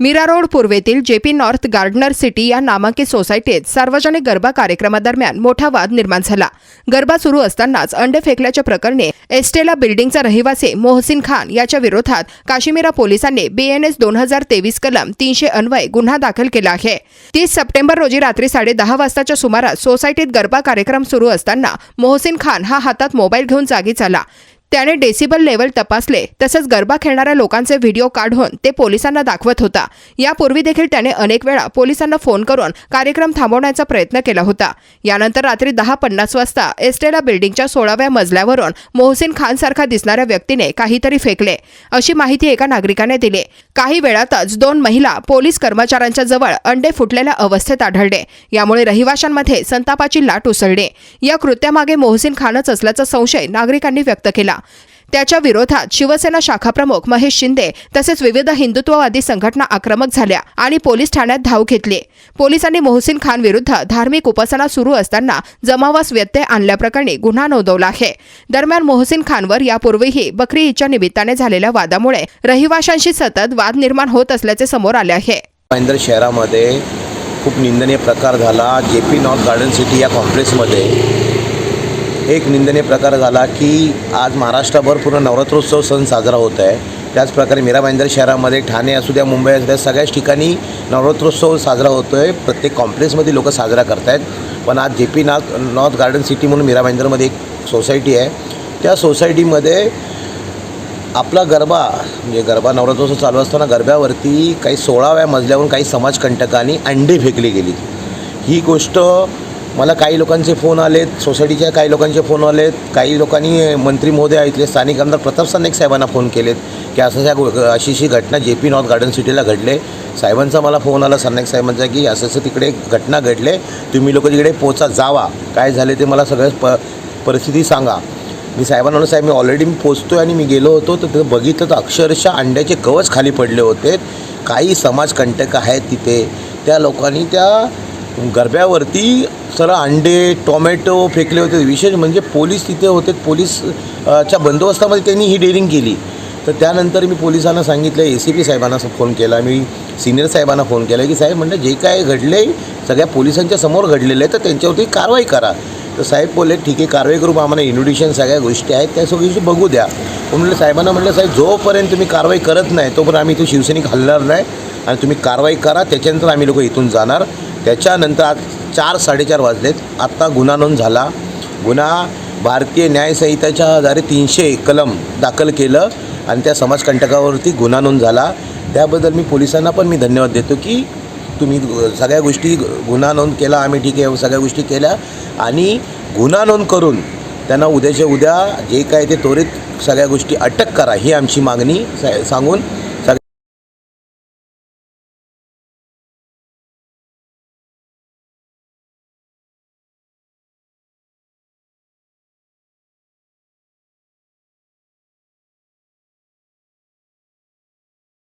Mira road पूर्वेतील JP north gardener city या नामांकित सोसायटीत सार्वजनिक गरबा कार्यक्रमादरम्यान मोठा वाद निर्माण झाला. गरबा सुरू असतानाच अंडे फेकल्याच्या प्रकरणी एस्टेला बिल्डिंगचा रहिवासी मोहसिन खान याच्या विरोधात काश्मीरा पोलिसांनी बीएनएस दोन हजार तेवीस कलम तीनशे अन्वय गुन्हा दाखल केला आहे. तीस सप्टेंबर रोजी रात्री साडे दहा वाजताच्या सुमारास सोसायटीत गरबा कार्यक्रम सुरू असताना मोहसिन खान हा हातात मोबाईल घेऊन जागी झाला. त्याने डेसिबल लेवल तपासले. तसंच गरबा खेळणाऱ्या लोकांचे व्हिडिओ काढून ते पोलिसांना दाखवत होता. यापूर्वी देखील त्याने अनेक वेळा पोलिसांना फोन करून कार्यक्रम थांबवण्याचा प्रयत्न केला होता. यानंतर रात्री दहा पन्नास वाजता एस्टेला बिल्डिंगच्या सोळाव्या मजल्यावरून मोहसिन खान सारखा दिसणाऱ्या व्यक्तीने काहीतरी फेकले. अशी माहिती एका नागरिकाने दिली. काही वेळातच दोन महिला पोलीस कर्मचाऱ्यांच्या जवळ अंडे फुटलेल्या अवस्थेत आढळले. यामुळे रहिवाशांमध्ये संतापाची लाट उसळली. या कृत्यामागे मोहसिन खानच असल्याचा संशय नागरिकांनी व्यक्त केला. त्याच्या विरोधात शिवसेना शाखाप्रमुख महेश शिंदे तसेच विविध हिंदुत्ववादी संघटना आक्रमक झाल्या आणि पोलीस ठाण्यात धाव घेतली. पोलिसांनी मोहसिन खान विरुद्ध धार्मिक उपासना सुरू असताना जमावास व्यत्यय आणल्याप्रकरणी गुन्हा नोंदवला आहे. दरम्यान मोहसिन खानवर यापूर्वीही बकरी ईदच्या निमित्ताने झालेल्या वादामुळे रहिवाशांशी सतत वाद निर्माण होत असल्याचे समोर आले आहे. महेंद्र शहरामध्ये खूप निंदनीय प्रकार झाला. जे पी नॉर्थ गार्डन सिटी या कॉम्प्लेक्समध्ये एक निंदनीय प्रकार झाला की आज महाराष्ट्रभर पूर्ण नवरात्रोत्सव सण साजरा होत आहे. त्याचप्रकारे मीरा भाईंदर शहरामध्ये ठाणे असू द्या मुंबई असू द्या सगळ्याच ठिकाणी नवरात्रोत्सव साजरा होतो आहे प्रत्येक कॉम्प्लेक्समध्ये लोक साजरा करत आहेत पण आज J P North North Garden City म्हणून मीरा भाईंदरमध्ये एक सोसायटी आहे. त्या सोसायटीमध्ये आपला गरबा म्हणजे गरबा नवरात्रोत्सव चालू असताना गरब्यावरती काही सोळाव्या मजल्यावरून काही समाजकंटकांनी अंडी फेकली गेली. ही गोष्ट मला काही लोकांचे फोन आलेत सोसायटीच्या काही लोकांचे फोन आलेत काही लोकांनी मंत्री महोदय इथले स्थानिक आमदार प्रताप सानेक साहेबांना फोन केलेत की असं ह्या अशीशी अशी अशी घटना जे पी नॉर्थ गार्डन सिटीला घडले. साहेबांचा मला फोन आला सानेक साहेबांचा की असं असं तिकडे घटना घडले. तुम्ही लोक तिकडे पोचा जावा. काय झाले ते मला सगळं प परिस्थिती सांगा. मी साहेबांना म्हणलं साहेब मी ऑलरेडी मी पोचतो आणि मी गेलो होतो तर तिथं बघितलं तर अक्षरशः अंड्याचे कवच खाली पडले होते. काही समाजकंटक आहेत तिथे. त्या लोकांनी त्या गरब्यावरती सरळ अंडे टोमॅटो फेकले होते. विशेष म्हणजे पोलीस तिथे होते. पोलीस च्या बंदोबस्तामध्ये त्यांनी ही डेअरिंग केली. तर त्यानंतर मी पोलिसांना सांगितलं ए सी पी साहेबांना फोन केला. मी सिनियर साहेबांना फोन केला की साहेब म्हणलं जे काय घडले सगळ्या पोलिसांच्या समोर घडलेलं आहे तर त्यांच्यावरती कारवाई करा. तर साहेब बोलले ठीक आहे कारवाई करू आम्हाला इन्व्हिटेशन सगळ्या गोष्टी आहेत त्या सगळी बघू द्या. म्हणलं साहेबांना म्हटलं साहेब जोपर्यंत तुम्ही कारवाई करत नाही तोपर्यंत आम्ही इथे शिवसैनिक हलणार नाही आणि तुम्ही कारवाई करा त्याच्यानंतर आम्ही लोक इथून जाणार. त्याच्यानंतर आज चार साडेचार वाजलेत. आत्ता गुन्हा नोंद झाला. गुन्हा भारतीय न्यायसंहिताच्या आधारे तीनशे कलम दाखल केलं आणि त्या समाजकंटकावरती गुन्हा नोंद झाला. त्याबद्दल मी पोलिसांना पण मी धन्यवाद देतो की तुम्ही सगळ्या गोष्टी गुन्हा नोंद केला आम्ही ठीक आहे सगळ्या गोष्टी केल्या. आणि गुन्हा नोंद करून त्यांना उद्याच्या उद्या जे काय ते त्वरित सगळ्या गोष्टी अटक करा ही आमची मागणी सांगून